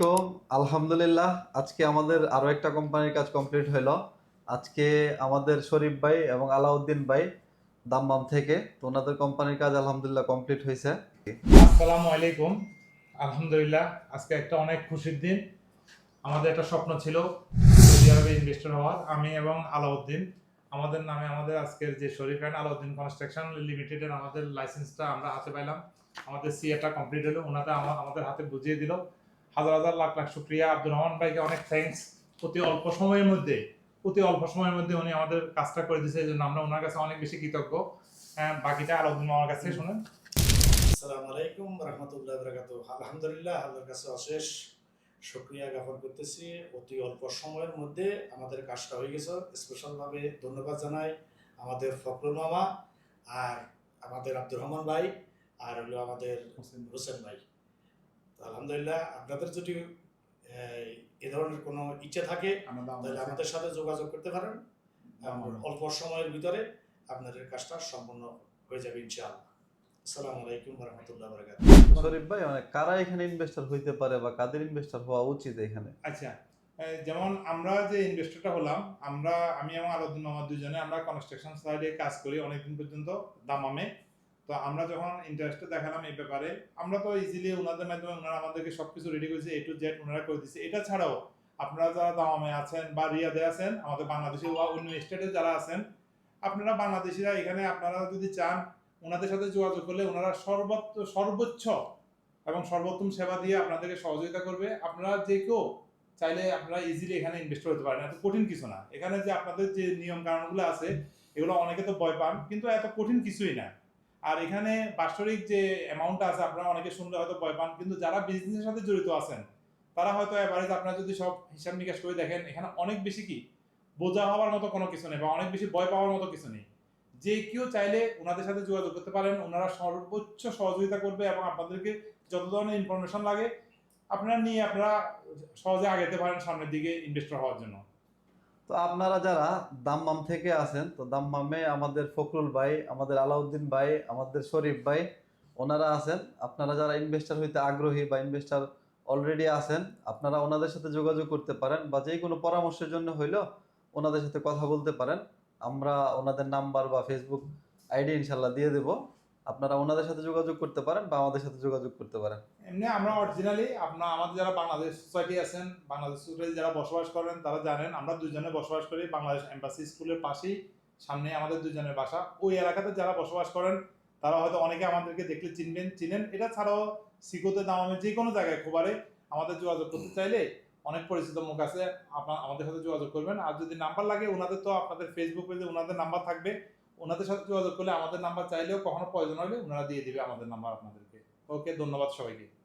তো আলহামদুলিল্লাহ, আজকে আমাদের আরও একটা কোম্পানির কাজ কমপ্লিট হলো আজকে আমাদের শরীফ ভাই এবং আলাউদ্দিন ভাই দাম্মাম থেকে, তো ওনাদের কোম্পানির কাজ আলহামদুলিল্লাহ কমপ্লিট হয়েছে আসসালামু আলাইকুম। আলহামদুলিল্লাহ, আজকে একটা অনেক খুশির দিন। আমাদের একটা স্বপ্ন ছিল সৌদি আরবে ইনভেস্টর হওয়ার। আমি এবং আলাউদ্দিন, আমাদের নামে আমাদের আজকের যে শরীফ অ্যান্ড আলাউদ্দিন কনস্ট্রাকশন লিমিটেডের আমাদের লাইসেন্সটা আমরা হাতে পাইলাম। আমাদের সিএটা কমপ্লিট হলো আমা- আমাদের হাতে বুঝিয়ে দিল। হাজার হাজার লাখ লাখ শুক্রিয়া। আব্দুর রহমান ভাইকে অনেক থ্যাঙ্কস অতি অল্প সময়ের মধ্যে অতি অল্প সময়ের মধ্যে উনি আমাদের কাজটা করে দিয়েছে এই জন্য আমরা ওনার কাছে অনেক বেশি কৃতজ্ঞ। হ্যাঁ, বাকিটা আলাউদ্দিন আমার কাছে শুনুন। আসসালামু আলাইকুম রহমতুল্লাহ বরকাত আলহামদুলিল্লাহ আল্লাহর কাছে অশেষ শুক্রিয়া জ্ঞাপন করতেছি। অতি অল্প সময়ের মধ্যে আমাদের কাজটা হয়ে গেছে। স্পেশালভাবে ধন্যবাদ জানাই আমাদের ফখরুল মামা আর আমাদের আব্দুর রহমান ভাই আর হলো আমাদের হোসেন ভাই। আলহামদুলিল্লাহ আপনাদের যদি এ ধরনের কোনো ইচ্ছে থাকে তাহলে আমাদের সাথে যোগাযোগ করতে পারেন। আমরা অল্প সময়ের ভিতরে আপনাদের কাজটা সম্পূর্ণ হয়ে যাবে ইনশাআল্লাহ। আসসালামু আলাইকুম রহমতুল্লাহ বরকাত শরীফ ভাই মানে কারা এখানে ইনভেস্টর হইতে পারে বা কাদের ইনভেস্টর হওয়া উচিত এখানে? আচ্ছা যেমন আমরা যে ইনভেস্টরটা হলাম আমরা আমি এবং আলাউদ্দিন মামা দুজনে আমরা কনস্ট্রাকশন সাইডে কাজ করি অনেকদিন পর্যন্ত দামামে। তো আমরা যখন ইন্টারেস্ট দেখালাম এই ব্যাপারে, আমরা তো ইজিলি ওনাদের মাধ্যমে ওনারা আমাদেরকে সবকিছু রেডি করেছে এ টু জেড ওনারা করে দিচ্ছে এটা ছাড়াও আপনারা যারা দামামে আছেন বা রিয়াদে আছেন, আমাদের বাংলাদেশে বা অন্য স্টেটে যারা আছেন, আপনারা বাংলাদেশিরা এখানে আপনারা যদি চান ওনাদের সাথে যোগাযোগ করলে ওনারা সর্বোচ্চ সর্বোচ্চ এবং সর্বোত্তম সেবা দিয়ে আপনাদেরকে সহযোগিতা করবে। আপনারা যে কেউ চাইলে আপনারা ইজিলি এখানে ইনভেস্ট করতে পারেন। এত কঠিন কিছু না। এখানে যে আপনাদের যে নিয়ম কানুনগুলো আছে, এগুলো অনেকে তো ভয় পান, কিন্তু এত কঠিন কিছুই না। আর এখানে বাৎসরিক যে অ্যামাউন্টটা আছে, আপনারা অনেকে শুনলে হয়তো ভয় পান, কিন্তু যারা বিজনেসের সাথে জড়িত আছেন, তারা হয়তো এভারেজ আপনারা যদি সব হিসাব নিকাশ করে দেখেন, এখানে অনেক বেশি কি? বোঝা হওয়ার মতো কোনো কিছু নেই বা অনেক বেশি ভয় পাওয়ার মতো কিছু নেই। যে কেউ চাইলে ওনাদের সাথে যোগাযোগ করতে পারেন, ওনারা সর্বোচ্চ সহযোগিতা করবে এবং আপনাদেরকে যত ধরনের ইনফরমেশন লাগে, আপনারা নিয়ে আপনারা সহজে আগাতে পারেন সামনের দিকে ইনভেস্টর হওয়ার জন্য। তো আপনারা যারা দাম্মাম থেকে আছেন, তো দাম্মামে আমাদের ফখরুল ভাই, আমাদের আলাউদ্দিন ভাই, আমাদের শরীফ ভাই, ওনারা আছেন। আপনারা যারা ইনভেস্টার হইতে আগ্রহী বা ইনভেস্টার অলরেডি আছেন, আপনারা ওনাদের সাথে যোগাযোগ করতে পারেন বা যে কোনো পরামর্শের জন্য হইলেও ওনাদের সাথে কথা বলতে পারেন। আমরা ওনাদের নাম্বার বা ফেসবুক আইডি ইনশাল্লাহ দিয়ে দেব। আপনারা ওনাদের সাথে যোগাযোগ করতে পারেন বা আমাদের সাথে যোগাযোগ করতে পারেন। এমনি আমরা অরিজিনালি আপনার আমাদের যারা বাংলাদেশ সোসাইটি আছেন, বাংলাদেশ সোসাইটি যারা বসবাস করেন, তারা জানেন, আমরা দুজনে বসবাস করি বাংলাদেশ এম্বাসি স্কুলের পাশেই সামনে আমাদের দুজনের বাসা। ওই এলাকাতে যারা বসবাস করেন, তারা হয়তো অনেকে আমাদেরকে দেখলে চিনবেন, চিনেন। এটা ছাড়াও সিকোতে দামামে যে কোনো জায়গায়, খোবারে আমাদের যোগাযোগ করতে চাইলে অনেক পরিচিত মুখ আছে আপনার আমাদের সাথে যোগাযোগ করবেন। আর যদি নাম্বার লাগে, ওনাদের তো আপনাদের ফেসবুক পেজে ওনাদের নাম্বার থাকবে। ওনাদের সাথে যোগাযোগ করলে আমাদের নাম্বার চাইলেও কখনো প্রয়োজন হলে ওনারা দিয়ে দিবে আমাদের নাম্বার আপনাদেরকে। ওকে ধন্যবাদ সবাইকে।